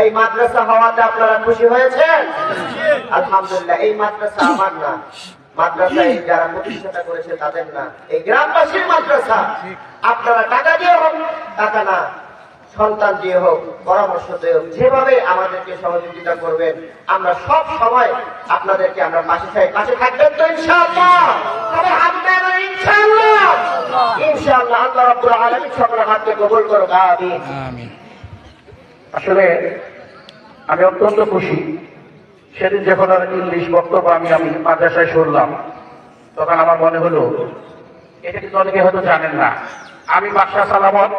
এই মাদ্রাসা হওয়াতে আপনারা খুশি হয়েছেন? আলহামদুলিল্লাহ, এই মাদ্রাসা আমার না। যেভাবে আমাদেরকে সহযোগিতা করবেন, আমরা সব সময় আপনাদেরকে আমরা পাশে চাই পাশে থাকবেন তো ইনশাআল্লাহ। তবে ইনশাআল্লাহ। আল্লাহ রাব্বুল আলামিন সকলের হাতকে কবুল করুক আমিন। আমিন। আসলে আমি অত্যন্ত খুশি। সেদিন যখন ইংলিশ বক্তব্য আমি আমি মাদ্রাসায় শুনলাম তখন আমার মনে হলো এটা কিন্তু অনেকে হয়তো জানেন না। আমি বাদশাহ সালামত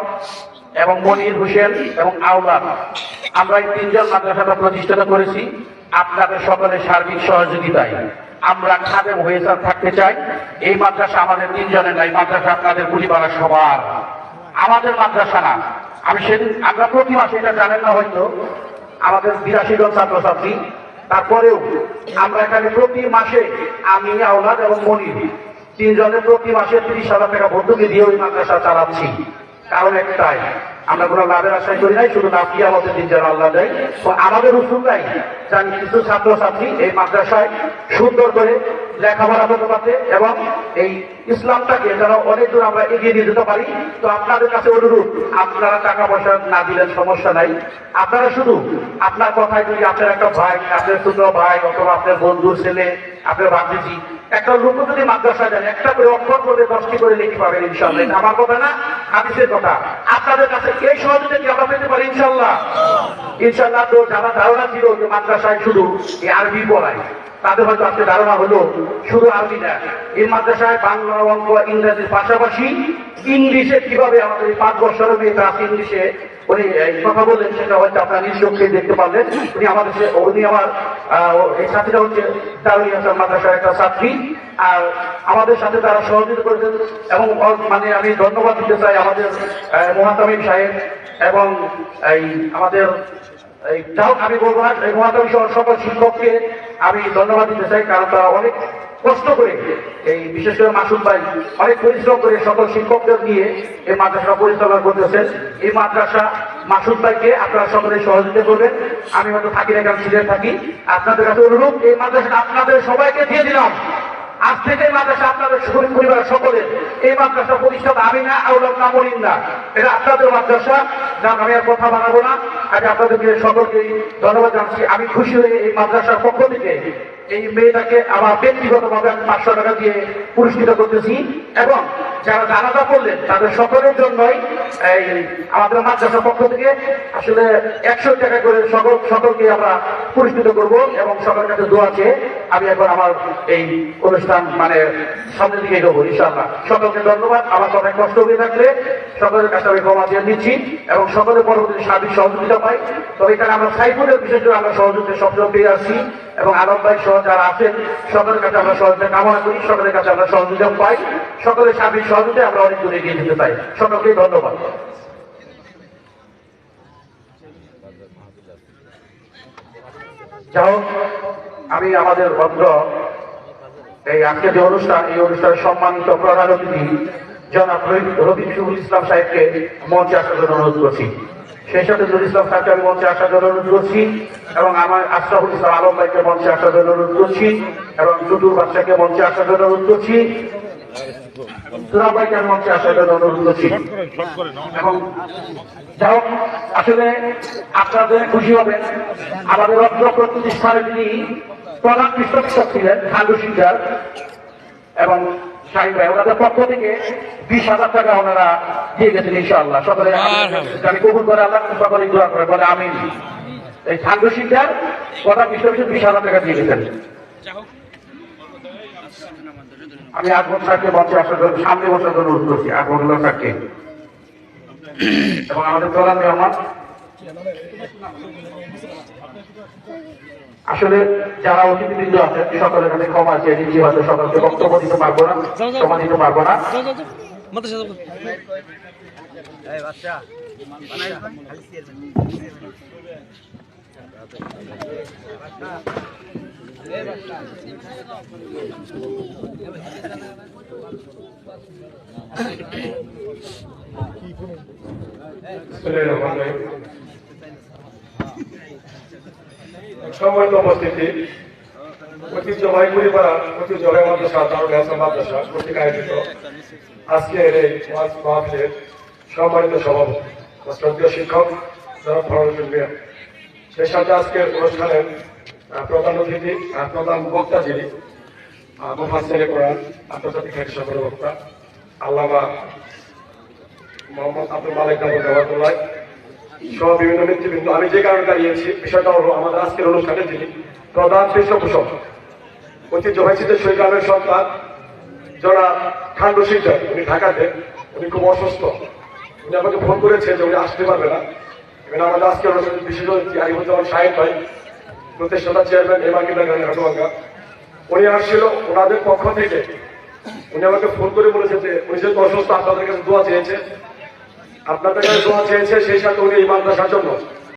এবং মনির হোসেন এবং আওলাদ আমরা এই তিনজন মাদ্রাসাটা প্রতিষ্ঠিত করেছি। আপনাদের সকলের সার্বিক সহযোগিতায়। আমরা খাদেম হয়ে থাকতে চাই। এই মাদ্রাসা আমাদের তিনজনের নাই মাদ্রাসা আপনাদের পরিবারের সবার। আমাদের মাদ্রাসা না। আমি সেদিন আমরা প্রতি মাসে এটা জানেন না হয়তো। আমাদের বিরাশি জন ছাত্রছাত্রী। তারপরেও আমরা এখানে প্রতি মাসে আমি, আওলাদ এবং মনির তিনজনের প্রতি মাসে তিরিশ হাজার টাকা ভর্তুকি দিয়ে ওই মাদ্রাসা চালাচ্ছি। কারণ একটাই, আমরা কোনো লাভের আশাই করি নাই, শুধু নাফি আমাদের তিনজন আল্লাহ দেয়। তো আমাদের উসুল নাই জানি কিছু ছাত্রছাত্রী এই মাদ্রাসায় সুন্দর করে লেখাপড়া করতে পারতে এবং এই ইসলামটাকে যেন অনেক দূর আমরা এগিয়ে নিয়ে যেতে পারি। তো আপনাদের কাছে অনুরোধ, আপনারা টাকা পয়সা না দিলেন সমস্যা নাই। আপনারা শুধু আপনার কথায় যদি আপনার একটা ভাই, আপনার ছোট ভাই অথবা আপনার বন্ধুর ছেলে, আপনার ভাতিজি একটা লোক যদি মাদ্রাসায় যান একটা করে অক্ষর করে দশটি করে লিখতে পাবেন ইনশাল্লাহ আমার কথা না, হাদিসের কথা। আপনাদের কাছে কে সহযোগিতা কি আমরা পেতে পারি ইনশাল্লাহ ইনশাল্লাহ তো যারা ধারণা ছিল যে মাদ্রাসায় শুধু আরবি পড়ায়। তাদের হয়তো আজকে ধারণা হলো, শুধু আরবি না এই মাদ্রাসায় বাংলা, অঙ্ক ইংরেজির পাশাপাশি ইংলিশে কীভাবে আমাদের পাঁচ বছরের মেয়েটা আছে ইংলিশে উনি কথা বললেন, সেটা হয়তো আপনার নিজ দেখতে পারলেন। উনি আমাদের উনি আমার এই ছাত্রীটা হচ্ছে দারুল হাসান মাদ্রাসার একটা ছাত্রী। আর আমাদের সাথে তারা সহযোগিতা করেছেন এবং মানে আমি ধন্যবাদ দিতে চাই আমাদের মহাতামিম সাহেব এবং এই আমাদের যাও, আমি বলব না মহাতামিম সহ সকল শিক্ষককে আমি ধন্যবাদ দিতে চাই, কারণ তারা অনেক কষ্ট করে এই বিশেষ করে মাসুদ ভাই অনেক পরিশ্রম করে সকল শিক্ষকদের নিয়ে এই মাদ্রাসা পরিচালনা করতেছেন। এই মাদ্রাসা মাসুদ ভাইকে আপনারা সকলে সহযোগিতা করবেন। আমি হয়তো থাকি না কারণ থাকি। আপনাদের কাছে অনুরোধ, এই মাদ্রাসাটা আপনাদের সবাইকে দিয়ে দিলাম। আজ থেকে মাদ্রাসা আপনাদের শহীদ পরিবার সকলের এই মাদ্রাসা প্রতিষ্ঠা আমি না আউলাম না মরিন না। এটা আপনাদের মাদ্রাসা। না, আমি আর কথা বানাবো না। আজ আপনাদেরকে সকলকে ধন্যবাদ জানছি আমি খুশি হয়ে এই মাদ্রাসার পক্ষ থেকে এই মেয়েটাকে আমার ব্যক্তিগতভাবে আমি পাঁচশো টাকা দিয়ে পুরস্কৃত করতেছি এবং যারা জানাজা করলেন, তাদের সকলের জন্যই এই আমাদের মাদ্রাসার পক্ষ থেকে আসলে একশো টাকা করে সকল, সকলকে আমরা পুরস্কৃত করব এবং সকলের কাছে দোয়া চেয়ে আমি এখন আমার এই অনুষ্ঠান মানে সামনের দিকে এগোবো সকলকে ধন্যবাদ। আমার কথায় কষ্ট হয়ে থাকলে সকলের কাছে আমি ক্ষমা দিয়ে নিচ্ছি এবং সকলের পরবর্তী সার্বিক সহযোগিতা পাই। তবে এখানে আমরা সাইফুলের বিশেষ করে আমরা সহযোগিতা সবসময় পেয়ে আসছি এবং আলম ভাই সহ যারা আছেন, সকলের কাছে আমরা সহযোগিতা কামনা করি, সকলের কাছে আমরা সহযোগিতা পাই। সকলের সার্বিক সহযোগিতায় আমরা অনেক দূরে এগিয়ে যেতে পাই সকলকে ধন্যবাদ। যাই আমি আমাদের ভদ্র এই আজকে যে অনুষ্ঠান, এই অনুষ্ঠানের সম্মানিত প্রধান অতিথি জনাব রবিশুল ইসলাম সাহেবকে মঞ্চে আসার জন্য অনুরোধ করছি। সেই সাথে নুরুল ইসলাম সাহেবকে আমি মঞ্চে আসার জন্য অনুরোধ করছি এবং আমার আশরাফুল ইসলাম আলম ভাইকে মঞ্চে আসার জন্য অনুরোধ করছি এবং টুটুর বাচ্চাকে মঞ্চে আসার জন্য অনুরোধ করছি। এবং শাহিন ভাই ওনাদের পক্ষ থেকে বিশ হাজার টাকা ওনারা দিয়ে গেছেন ইনশাআল্লাহ। সকলে মারহাবা। আমি কবুল করে আল্লাহ সকলে দোয়া করে বলে আমি এই বিশ হাজার টাকা দিয়ে গেছেন। আমি আকবর স্যারকে আসার জন্য সামনে বসার জন্য অনুরোধ করছি স্যারকে এবং আমাদের প্রধান মেহমান আসলে যারা অতিথিবৃন্দ আছে সকলের কাছে ক্ষমা চেয়ে নিচ্ছি হয়তো সকলকে বক্তব্য দিতে পারব না ক্ষমা দিতে পারব না। যাও সম্মানিত উপস্থিতি ঐতিহ্যবাহী পরিবার ঐতিহ্যবাহী মাদ্রাসা দারুল হাসান মাদ্রাসা কর্তৃক আয়োজিত আজকের এই ওয়াজ মাহফিলের সম্মানিত সভাপতি শ্রদ্ধীয় শিক্ষক জনাব ফরজুল মিয়া। সেই সাথে আজকের অনুষ্ঠানের প্রধান অতিথি বক্তা যিনি আহ, মুফাসসিরে কোরআন আন্তর্জাতিক বক্তা আল্লামা মোহাম্মদ আব্দুল মালিক রহমতুল্লাহ সহ বিভিন্ন নেতৃবৃন্দ। আমি যে কারণে দাঁড়িয়েছি বিষয়টা হলো আমাদের আজকের অনুষ্ঠানে যিনি প্রধান পৃষ্ঠপোষক ঐতিহ্যবাহী শহীদ গ্রামের সন্তান যারা খান রশিদার উনি ঢাকাতে, উনি খুব অসুস্থ। উনি আমাকে ফোন করেছে যে উনি আসতে পারবে না। এবং আমাদের আজকের অনুষ্ঠানে বিশেষ অতিথি আলিমুজ্জামান সাহেব ভাই, প্রতিষ্ঠাতা চেয়ারম্যান এমা কিন্ডারগার্ডেন হাটুয়াঙ্গা। উনি আসছিল ওনাদের পক্ষ থেকে। উনি আমাকে ফোন করে বলেছে যে উনি যেহেতু অসুস্থ, আপনাদের কাছে দোয়া চেয়েছে আপনাদের কাছে দোয়া চেয়েছে সেই সাথে উনি এই মাদ্রাসার জন্য।